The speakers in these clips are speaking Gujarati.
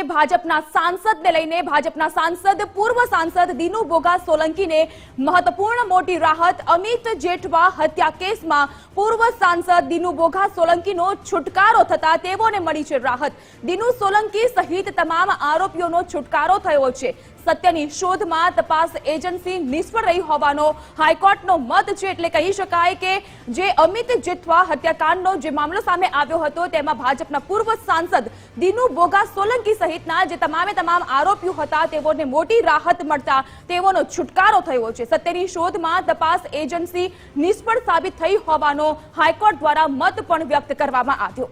છે ભાજપના સાંસદને લઈને ભાજપના સાંસદ, પૂર્વ સાંસદ દિનુ સોલંકીને મહત્વપૂર્ણ મોટી રાહત અમિત જેઠવા હત્યા કેસમાં પૂર્વ સાંસદ દિનુ બોગા સોલંકીનો છુટકારો થતા તેઓને મળી છે રાહત. દિનુ સોલંકી સહિત તમામ આરોપીઓનો છુટકારો થયો છે. સત્યની શોધમાં તપાસ એજન્સી નિષ્ફળ રહી હોવાનો હાઈકોર્ટનો મત છે એટલે કહી શકાય કે જે અમિત જેઠવા હત્યાકાંડનો જે મામલો સામે આવ્યો હતો, તેમાં ભાજપના પૂર્વ સાંસદ દિનુ બોગા સોલંકી સહિતના જે તમામે તમામ આરોપીઓ હતા, તેઓને મોટી રાહત મળતા તેઓનો છુટકારો થયો છે. સત્યની શોધમાં તપાસ એજન્સી નિષ્ફળ સાબિત થઈ હોવાનો હાઈકોર્ટ દ્વારા મત પણ વ્યક્ત કરવામાં આવ્યો.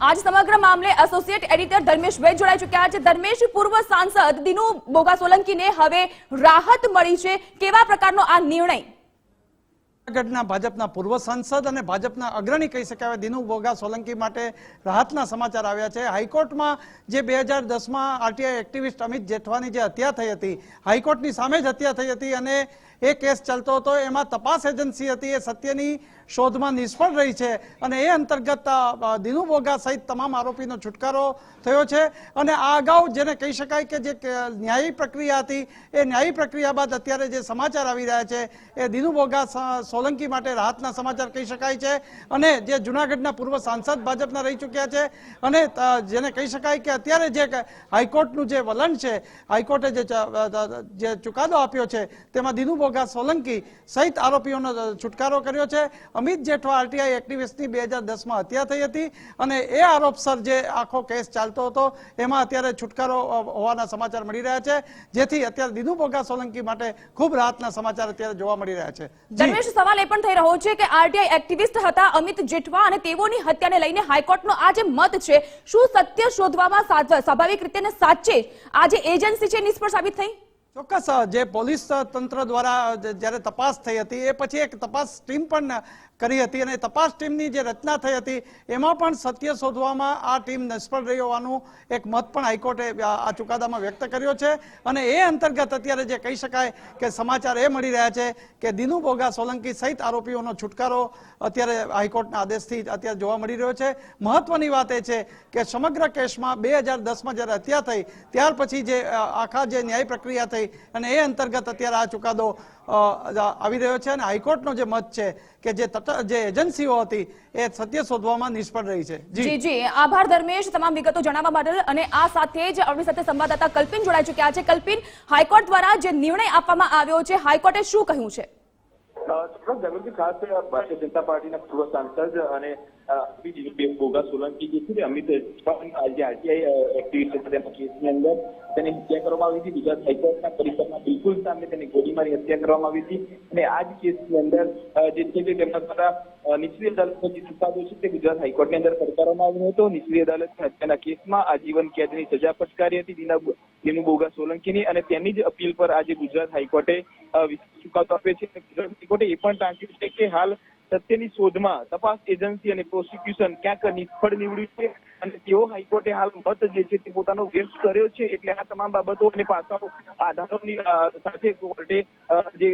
આજ સમગ્ર મામલે એસોસિએટ એડિટર ધર્મેશ વૈદ જોડાઈ ચુક્યા છે. ધર્મેશ, પૂર્વ સાંસદ દિનુ બોગા સોલંકીને હવે રાહત મળી છે. કેવા પ્રકારનો આ નિર્ણય? જૂનાગઢના ભાજપના પૂર્વ સાંસદ અને ભાજપના અગ્રણી કહી શકાય દિનુ બોગા સોલંકી માટે રાહતના સમાચાર આવ્યા છે. હાઈકોર્ટમાં જે બે હજાર દસમાં આરટીઆઈ એક્ટિવિસ્ટ અમિત જેઠવાની જે હત્યા થઈ હતી, હાઈકોર્ટની સામે જ હત્યા થઈ હતી અને એ કેસ ચાલતો હતો, એમાં તપાસ એજન્સી હતી, એ સત્યની શોધમાં નિષ્ફળ રહી છે અને એ અંતર્ગત દિનુ બોગા સહિત તમામ આરોપીનો છુટકારો થયો છે. અને આ અગાઉ જેને કહી શકાય કે જે ન્યાયી પ્રક્રિયા હતી, એ ન્યાયી પ્રક્રિયા બાદ અત્યારે જે સમાચાર આવી રહ્યા છે, એ દિનુ બોગા સોલંકી માટે રાહતના સમાચાર કહી શકાય છે અને જે જુનાગઢના પૂર્વ સાંસદ ભાજપના રહી ચૂક્યા છે અને જેને કહી શકાય કે અત્યારે જે હાઈકોર્ટનું જે વલણ છે, હાઈકોર્ટે જે ચુકાદો આપ્યો છે, તેમાં દિનુ બોગા સોલંકી સહિત આરોપીઓનો છુટકારો કર્યો છે. અમિત જેઠવા આરટીઆઈ એક્ટિવિસ્ટની બે હજાર દસમાં હત્યા થઈ હતી અને એ આરોપસર જે આખો કેસ ચાલતો હતો, એમાં અત્યારે છુટકારો હોવાના સમાચાર મળી રહ્યા છે. જેથી અત્યારે દિનુ બોગા સોલંકી માટે ખૂબ રાહતના સમાચાર અત્યારે જોવા મળી રહ્યા છે. ધર્મેશ, સવાલ એ પણ થઈ રહ્યો છે કે આરટીઆઈ એક્ટિવિસ્ટ હતા અમિત જેઠવા અને તેઓની હત્યાને લઈને હાઈકોર્ટનો આ જે મત છે, શું સત્ય શોધવામાં સ્વાભાવિક રીતે સાચે? આજે એજન્સી છે, નિષ્ફળ સાબિત થઈ? ચોક્કસ જે પોલીસ તંત્ર દ્વારા જ્યારે તપાસ થઈ હતી, એ પછી એક તપાસ ટીમ પણ કરી હતી અને તપાસ ટીમની જે રચના થઈ હતી, એમાં પણ સત્ય શોધવામાં આ ટીમ નિષ્ફળ રહી હોવાનું એક મત પણ હાઈકોર્ટે આ ચુકાદામાં વ્યક્ત કર્યો છે. અને એ અંતર્ગત અત્યારે જે કહી શકાય કે સમાચાર એ મળી રહ્યા છે કે દિનુ બોગા સોલંકી સહિત આરોપીઓનો છુટકારો અત્યારે હાઈકોર્ટના આદેશથી અત્યારે જોવા મળી રહ્યો છે. મહત્વની વાત એ છે કે સમગ્ર કેસમાં બે હજાર દસમાં જ્યારે હત્યા થઈ, ત્યાર પછી જે આખા જે ન્યાય પ્રક્રિયા થઈ અને એ અંતર્ગત અત્યારે આ ચુકાદો આવી રહ્યો છે અને હાઈકોર્ટનો જે મત છે કે જે જે એજન્સીઓ હતી એ સત્ય શોધવામાં નિષ્ફળ રહી છે. જી. જી આભાર ધર્મેશ તમામ વિગતો જણાવવા બદલ અને આ સાથે જ આપણી સાથે સંવાદદાતા કલ્પિન જોડાઈ ચુક્યા છે. કલ્પિન હાઈકોર્ટ દ્વારા જે નિર્ણય આપવામાં આવ્યો છે હાઈકોર્ટે શું કહ્યું છે? ચોક્કસ ખાસ ભારતીય જનતા પાર્ટીના પૂર્વ સાંસદ અને અભિજીત બોગા સોલંકી જે છે તે અમિત જે આરટીઆઈ એક્ટિવિસ્ટ છે કેસની અંદર તેની હત્યા કરવામાં આવી હતી બીજા હાઈકોર્ટના પરિસરમાં બિલકુલ સામે તેની ગોળી હત્યા કરવામાં આવી હતી અને આ જ કેસની અંદર જે છે તે તેમના દ્વારા નીચલી અદાલતનો જે ચુકાદો છે તે ગુજરાત હાઈકોર્ટની અંદર ફટકારવામાં આવ્યો હતો નીચલી અદાલત હત્યાના કેસમાં આજીવન કેદની સજા ફટકારી હતી દીના દિનુ બોગા સોલંકીની અને તેની જ અપીલ પર આજે ગુજરાત હાઈકોર્ટે ચુકાદો આપ્યો છે ગુજરાત હાઈકોર્ટે એ પણ ટાંક્યું છે કે હાલ સત્યની શોધમાં તપાસ એજન્સી અને પ્રોસિક્યુશન ક્યાંક નિષ્ફળ નીવડ્યું છે અને તેઓ હાઈકોર્ટે હાલ મત જે છે તે પોતાનો વ્યક્ત કર્યો છે એટલે આ તમામ બાબતો અને પાસાઓ આધારોની સાથે કોર્ટે જે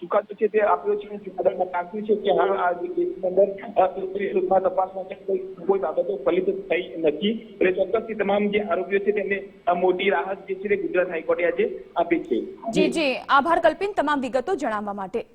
ચુકાદો છે તે આપ્યો છે ચુકાદામાં ટાંક્યું છે કે હાલ આ અંદર શોધમાં તપાસમાં કોઈ બાબતો ફલિત થઈ નથી. એટલે ચોક્કસથી તમામ જે આરોપીઓ છે તેમને મોટી રાહત જે છે ગુજરાત હાઈકોર્ટે આજે આપી છે. જી જી. આભાર કલ્પિન તમામ વિગતો જણાવવા માટે.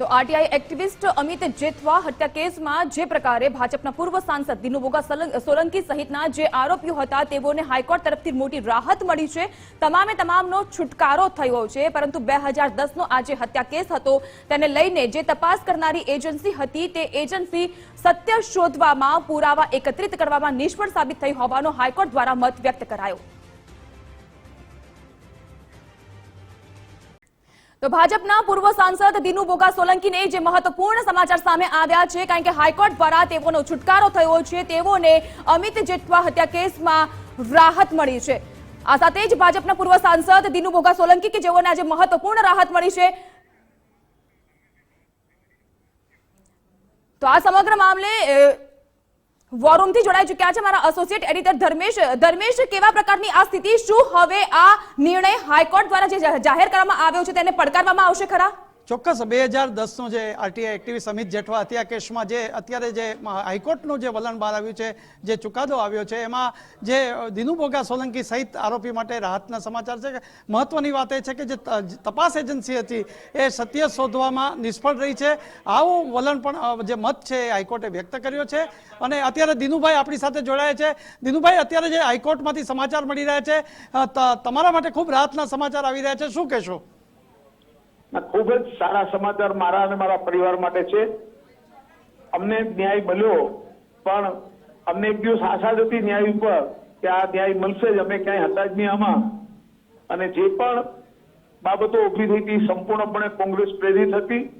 તો આરટીઆઈ એક્ટિવિસ્ટ અમિત જેથવા હત્યા કેસમાં જે પ્રકારે ભાજપના પૂર્વ સાંસદ દિનુબોગા સોલંકી સહિતના જે આરોપીઓ હતા તેઓને હાઈકોર્ટ તરફથી મોટી રાહત મળી છે. તમામે તમામનો છુટકારો થયો છે, પરંતુ બે હજાર દસનો આ જે હત્યા કેસ હતો, તેને લઈને જે તપાસ કરનારી એજન્સી હતી તે એજન્સી સત્ય શોધવામાં પુરાવા એકત્રિત કરવામાં નિષ્ફળ સાબિત થઈ હોવાનો હાઈકોર્ટ દ્વારા મત વ્યક્ત કરાયો. તો ભાજપના પૂર્વ સાંસદ દિનુ બોગા સોલંકીને જે મહત્વપૂર્ણ સમાચાર સામે આવ્યા છે, કારણ કે હાઈકોર્ટ દ્વારા તેઓનો છુટકારો થયો છે, તેઓને અમિત જેટવા હત્યા કેસમાં રાહત મળી છે. આ સાથે જ ભાજપના પૂર્વ સાંસદ દિનુ બોગા સોલંકી કે જેઓને આજે મહત્વપૂર્ણ રાહત મળી છે. તો આ સમગ્ર મામલે વોરૂમથી જોડાઈ ચુક્યા છે મારા એસોસિએટ એડિટર ધર્મેશ. ધર્મેશ, કેવા પ્રકારની આ સ્થિતિ? શું હવે આ નિર્ણય હાઈકોર્ટ દ્વારા જે જાહેર કરવામાં આવ્યો છે તેને પડકારવામાં આવશે ખરા? ચોક્કસ, બે હજાર દસનો જે આરટીઆઈ એક્ટિવી સમિત જેઠવા હત્યા કેસમાં જે અત્યારે જે હાઈકોર્ટનું જે વલણ બહાર આવ્યું છે, જે ચુકાદો આવ્યો છે, એમાં જે દિનુભોગા સોલંકી સહિત આરોપી માટે રાહતના સમાચાર છે મહત્વની વાત એ છે કે જે તપાસ એજન્સી હતી, એ સત્ય શોધવામાં નિષ્ફળ રહી છે. આવું વલણ પણ જે મત છે એ હાઈકોર્ટે વ્યક્ત કર્યો છે અને અત્યારે દિનુભાઈ આપણી સાથે જોડાયા છે. દિનુભાઈ, અત્યારે જે હાઈકોર્ટમાંથી સમાચાર મળી રહ્યા છે તમારા માટે ખૂબ રાહતના સમાચાર આવી રહ્યા છે. શું કહેશો? ખૂબ જ સારા સમાચાર મારા અને મારા પરિવાર માટે છે. અમને ન્યાય મળ્યો પણ અમને એક દિવસ આશા જ હતી ન્યાય ઉપર કે આ ન્યાય મળશે જ અમે ક્યાંય હતા જ નહીં આમાં. અને જે પણ બાબતો ઊભી થઈ હતી સંપૂર્ણપણે કોંગ્રેસ પ્રેરિત હતી.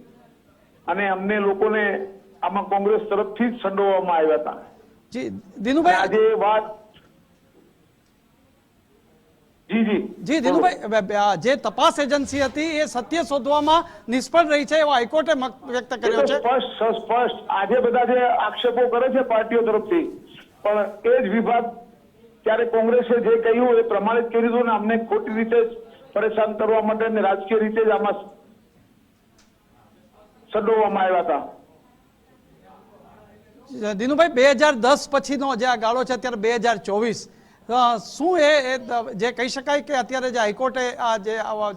અને અમને લોકોને આમાં કોંગ્રેસ તરફથી જ સંડોવવામાં આવ્યા હતા. દિનુભાઈ આજે વાત જી જી. જી તપાસ એજન્સી હતી એ સત્ય શોધવામાં નિષ્ફળ રહી છે એવો હાઈકોર્ટે વ્યક્ત કર્યો છે. સ્પષ્ટ સ્પષ્ટ. આજે બધા જે આક્ષેપો કરે છે પાર્ટીઓ તરફથી પણ એ જ વિભાગ ત્યારે કોંગ્રેસે જે કહ્યું એ પ્રમાણિત કરી દીધું ને અમને ખોટી રીતે પરેશાન કરવા માટે ને રાજકીય રીતે જ આમાં સંડોવવામાં આવ્યા હતા. દિનુભાઈ બે હજાર દસ પછીનો જે આ ગાળો છે અત્યારે બે હજાર ચોવીસ. શું એ જે કહી શકાય કે અત્યારે જે હાઈકોર્ટે આ જે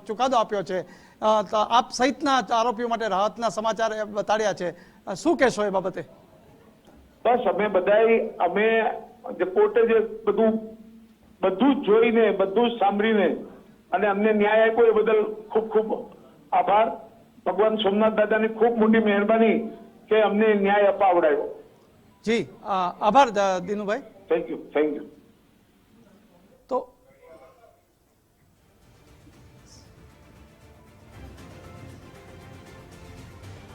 ચુકાદો આપ્યો છે આપ સહિતના આરોપીઓ માટે રાહતના સમાચાર બતાડ્યા છે. શું કહેશો એ બાબતે? બસ અમે બધાય અમે જે કોર્ટે જે બધું બધું જોઈને બધું સાંભળીને અને અમને ન્યાય આપ્યો એ બદલ ખૂબ ખૂબ આભાર. ભગવાન સોમનાથ દાદાની ખૂબ મોટી મહેરબાની કે અમને ન્યાય અપાવડાયો જી આભાર Dinubhai. Thank you thank you.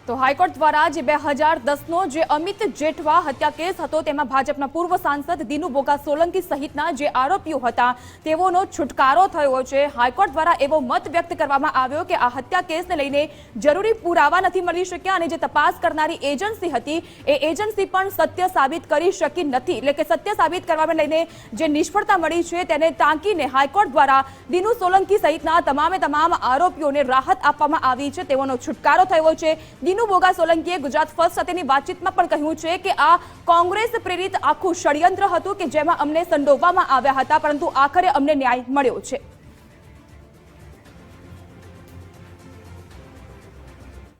તો હાઈકોર્ટ દ્વારા જે બે હજાર દસનો જે અમિત જેઠવા હત્યા કેસ હતો, તેમાં ભાજપના પૂર્વ સાંસદ દિનુ બોગા સોલંકી સહિતના જે આરોપીઓ હતા, તેઓનો છુટકારો થયો છે. હાઈકોર્ટ દ્વારા એવો મત વ્યક્ત કરવામાં આવ્યો કે આ હત્યા કેસને લઈને જરૂરી પુરાવા નથી મળી શક્યા અને જે તપાસ કરનારી એજન્સી હતી, એ એજન્સી પણ સત્ય સાબિત કરી શકી નથી. એટલે કે સત્ય સાબિત કરવામાં લઈને જે નિષ્ફળતા મળી છે, તેને ટાંકીને હાઈકોર્ટ દ્વારા દિનુ સોલંકી સહિતના તમામે તમામ આરોપીઓને રાહત આપવામાં આવી છે. તેઓનો છુટકારો થયો છે. દિનુ બોગા સોલંકીએ ગુજરાત ફર્સ્ટ સાથેની વાતચીતમાં પણ કહ્યું છે કે આ કોંગ્રેસ પ્રેરિત આખું ષડયંત્ર હતું કે જેમાં અમને સંડોવવામાં આવ્યા હતા, પરંતુ આખરે અમને ન્યાય મળ્યો છે.